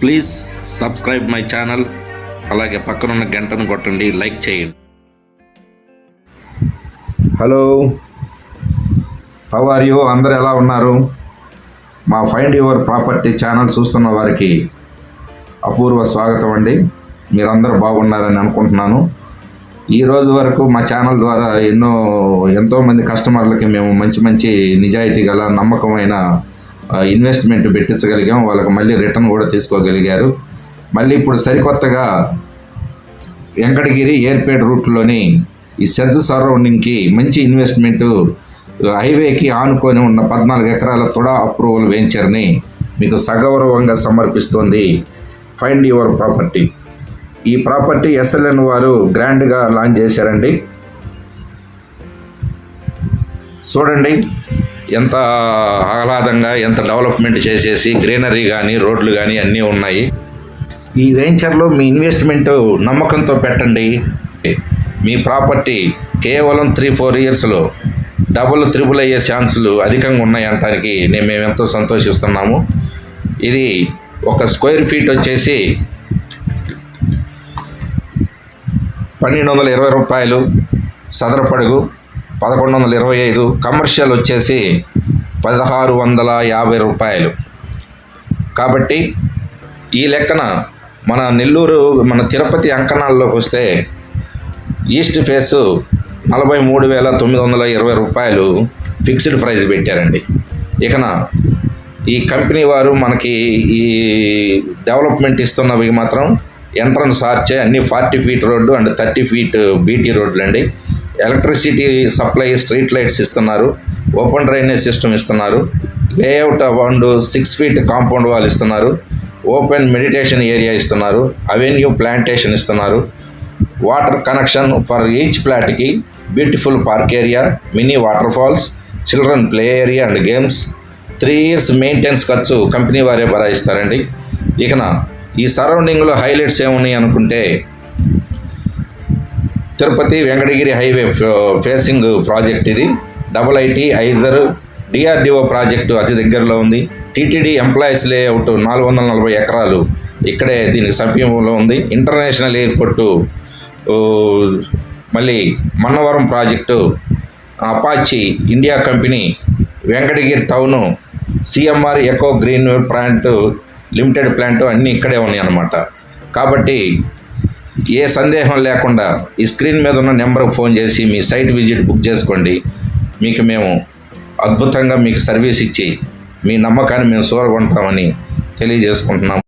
Please subscribe my channel అలాగే పక్కనున్న గంటను కొట్టండి. లైక్ చేయండి. హలో హౌ ఆర్ యూ అందరు ఎలా ఉన్నారు? మా ఫైండ్ యువర్ ప్రాపర్టీ ఛానల్ చూస్తున్న వారికి అపూర్వ స్వాగతం అండి. మీరందరూ బాగున్నారని అనుకుంటున్నాను. ఈ రోజు వరకు మా ఛానల్ ద్వారా ఎన్నో ఎంతోమంది కస్టమర్లకి మేము మంచి మంచి నిజాయితీ గల నమ్మకమైన ఇన్వెస్ట్మెంట్ పెట్టించగలిగాం. వాళ్ళకి మళ్ళీ రిటర్న్ కూడా తీసుకోగలిగారు. మళ్ళీ ఇప్పుడు సరికొత్తగా వెంకటగిరి ఎయిర్పేట్ రూట్లోని ఈ సెజ్ సరౌండింగ్కి మంచి ఇన్వెస్ట్మెంట్ హైవేకి ఆనుకొని ఉన్న పద్నాలుగు ఎకరాల తొడా అప్రూవల్ వెంచర్ని మీకు సగౌరవంగా సమర్పిస్తోంది ఫైండ్ యువర్ ప్రాపర్టీ ఈ ప్రాపర్టీ ఎస్ఎల్ఎన్ వారు గ్రాండ్గా లాంచ్ చేశారండి. చూడండి. ఎంత ఆహ్లాదంగా ఎంత డెవలప్మెంట్ చేసేసి గ్రీనరీ కానీ రోడ్లు కానీ అన్నీ ఉన్నాయి. ఈ వెంచర్లో మీ ఇన్వెస్ట్మెంట్ నమ్మకంతో పెట్టండి. మీ ప్రాపర్టీ కేవలం త్రీ ఫోర్ ఇయర్స్లో డబుల్ త్రిబుల్ అయ్యే ఛాన్సులు అధికంగా ఉన్నాయి నేను మేము ఎంతో సంతోషిస్తున్నాము. ఇది ఒక స్క్వేర్ ఫీట్ వచ్చేసి పన్నెండు వందల ఇరవై రూపాయలు సదరపడుగు పదకొండు వందల ఇరవై ఐదు కమర్షియల్ వచ్చేసి పదహారు వందల యాభై రూపాయలు. కాబట్టి ఈ లెక్కన మన నెల్లూరు మన తిరుపతి అంకణాల్లోకి వస్తే ఈస్ట్ ఫేసు నలభై మూడు వేల తొమ్మిది వందల ఇరవై రూపాయలు ఫిక్స్డ్ ప్రైస్ పెట్టారండి. ఇకన ఈ కంపెనీ వారు మనకి ఈ డెవలప్మెంట్ ఇస్తున్నవి మాత్రం ఎంట్రన్స్ ఆర్చే అన్ని forty feet road and thirty feet BT రోడ్లు అండి ఎలక్ట్రిసిటీ సప్లై స్ట్రీట్ లైట్స్ ఇస్తున్నారు ఓపెన్ డ్రైనేజ్ సిస్టమ్ ఇస్తున్నారు layout around six feet compound wall ఇస్తున్నారు ఓపెన్ మెడిటేషన్ ఏరియా ఇస్తున్నారు అవెన్యూ ప్లాంటేషన్ ఇస్తున్నారు water connection for each ప్లాట్కి beautiful park area mini water falls children play area and games. Three years maintenance ఖర్చు company వారే భరాయిస్తారండి. ఇకన ఈ సరౌండింగ్లో హైలైట్స్ ఏమున్నాయి అనుకుంటే Tirupati Venkatagiri highway facing project ఇది. Double IT IISER DRDO project అతి దగ్గరలో ఉంది. టీటీడీ ఎంప్లాయీస్ లేఅవుట్ నాలుగు వందల నలభై ఎకరాలు ఇక్కడే దీనికి సమీపంలో ఉంది. ఇంటర్నేషనల్ ఎయిర్పోర్టు మళ్ళీ Mannavaram project Apache India company Venkatagiri town CMR eco green plant limited plant అన్నీ ఇక్కడే ఉన్నాయి అన్నమాట కాబట్టి ఏ సందేహం లేకుండా ఈ స్క్రీన్ మీద ఉన్న నెంబర్కి ఫోన్ చేసి మీ సైట్ విజిట్ బుక్ చేసుకోండి. మీకు మేము అద్భుతంగా మీకు సర్వీస్ ఇచ్చి మీ నమ్మకాన్ని మేము సూరగొంటామని తెలియజేసుకుంటున్నాం.